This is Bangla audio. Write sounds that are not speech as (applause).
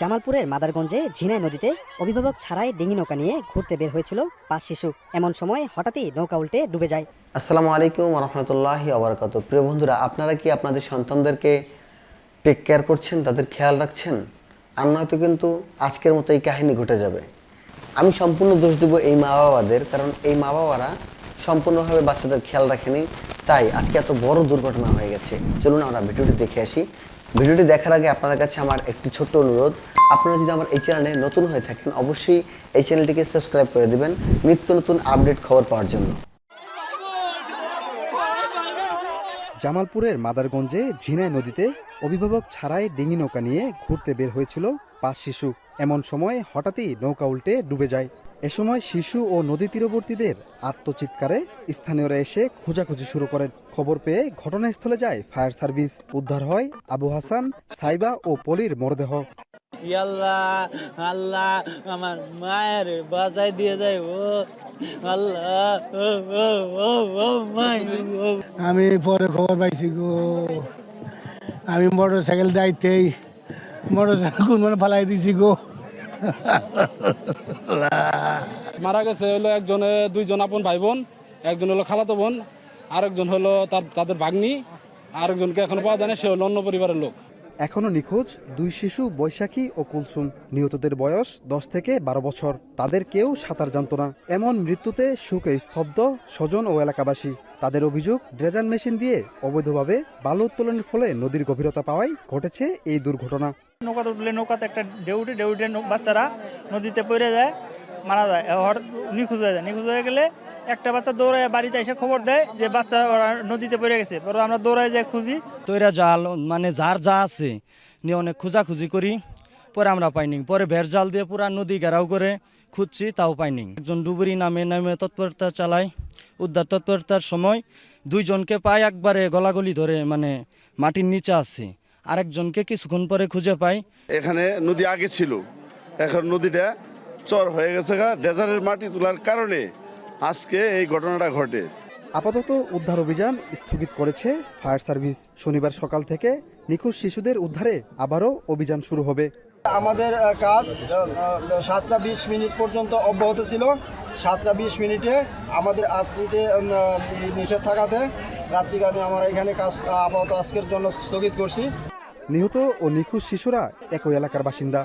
জামালপুরের মাদারগঞ্জে ঝিনাই নদীতে অভিভাবক ছাড়াই ডিঙি নৌকা নিয়ে ঘুরতে বের হয়েছিল পাঁচ শিশু। এমন সময় হঠাৎই নৌকা উল্টে ডুবে যায়। আসসালামু আলাইকুম রহমতুল্লাহ আবরকাত প্রিয় বন্ধুরা, আপনারা কি আপনাদের সন্তানদেরকে টেক কেয়ার করছেন, তাদের খেয়াল রাখছেন? আর নয়তো কিন্তু আজকের মতো এই কাহিনী ঘটে যাবে। আমি সম্পূর্ণ দোষ দেবো এই মা বাবাদের কারণ এই মা বাবারা সম্পূর্ণভাবে বাচ্চাদের খেয়াল রাখেনি। তাই আজকে এত বড় দুর্ঘটনা হয়ে গেছে। চলুন আমরা ভিডিওটি দেখে আসি। ভিডিওটি দেখার আগে আপনাদের কাছে আমার একটি ছোট্ট অনুরোধ। আপনারা যদি আমার এই চ্যানেলে নতুন হয়ে থাকেন, অবশ্যই এই চ্যানেলটিকে সাবস্ক্রাইব করে দিবেন নিত্য নতুন আপডেট খবর পাওয়ার জন্য। জামালপুরের মাদারগঞ্জে ঝিনাই নদীতে অভিভাবক ছাড়াই ডিঙি নৌকা নিয়ে ঘুরতে বের হয়েছিল পাঁচ শিশু। এমন সময় হঠাৎই নৌকা উল্টে ডুবে যায়। এ সময় শিশু ও নদী তীরবর্তীদের আত্মচিৎকারে স্থানীয়রা এসে খোঁজাখুঁজি শুরু করেন। খবর পেয়ে ঘটনাস্থলে যায় ফায়ার সার্ভিস। উদ্ধার হয় আবু হাসান সাইবা ও পলির মরদেহ। আল্লাহ আল্লাহ আমার মায়ের বাজাই দিয়ে যায় ও আল্লাহ ও ও ও ও মাই। ও আমি পরে খবর পাইছি গো। আমি মোটর সাইকেল যাইতেই মোটর সাইকেল কোন মানে ফালাই দিছি গো। (laughs) মারা গেছে হলো একজনে, দুইজন আপন ভাই বোন একজন হলো খালাতো বোন, আরেকজন হলো তার, তাদের ভাগ্নি, আরেকজনকে এখনও পাওয়া যায় না, সে হলো অন্য পরিবারের লোক। এখনও নিখোঁজ দুই শিশু, বৈশাখী ও কুলসুম। নিহতদের বয়স দশ থেকে বারো বছর। তাদের কেউ সাঁতার জানত না। এমন মৃত্যুতে সুখে স্তব্ধ স্বজন ও এলাকাবাসী। তাদের অভিযোগ ড্রেজার মেশিন দিয়ে অবৈধভাবে বালু উত্তোলনের ফলে নদীর গভীরতা পাওয়ায় ঘটেছে এই দুর্ঘটনা। নৌকাতে উঠলে নৌকাতে একটা ডেউটে ডেউটে বাচ্চারা নদীতে পড়ে যায়, মারা যায় নিখোঁজ হয়ে যায়। নিখোঁজ হয়ে গেলে একটা বাচ্চা দৌড়ায় বাড়িতে এসে খবর দেয় যে বাচ্চা ওরা নদীতে পড়ে গেছে। পরে আমরা দৌড়ায় যায় খুঁজি। তৈরা জাল মানে যার যা আছে নিয়ে অনেক খোঁজাখুঁজি করি। পরে আমরা পাইনি পরে ভের জাল দিয়ে পুরা নদী ঘেরাও করে খুঁজছি তাও পাইনি একজন ডুবুরি নামে নামে তৎপরতা চালায়। উদ্ধার তৎপরতার সময় দুইজনকে পায় একবারে গলাগলি ধরে মানে মাটির নিচে আছে। আরেকজনকে কিছুক্ষণ পরে খুঁজে পাই এখানে নদী আগে ছিল। এখন নদীটা চর হয়ে গেছে গা। ডেজারের মাটি তোলার কারণে আজকে এই ঘটনাটা ঘটে। আপাতত উদ্ধার অভিযান স্থগিত করেছে ফায়ার সার্ভিস। শনিবার সকাল থেকে নিখোঁজ শিশুদের উদ্ধারে আবারও অভিযান শুরু হবে। আমাদের কাজ সাতটা বিশ মিনিট পর্যন্ত অব্যাহত ছিল। সাতটা বিশ মিনিটে আমাদের রাত্রিতে নিষেধ থাকাতে রাত্রিকালে আমরা এখানে কাজ আপাতত আজকের জন্য স্থগিত করছি। নিহত ও নিখোঁজ শিশুরা একই এলাকার বাসিন্দা।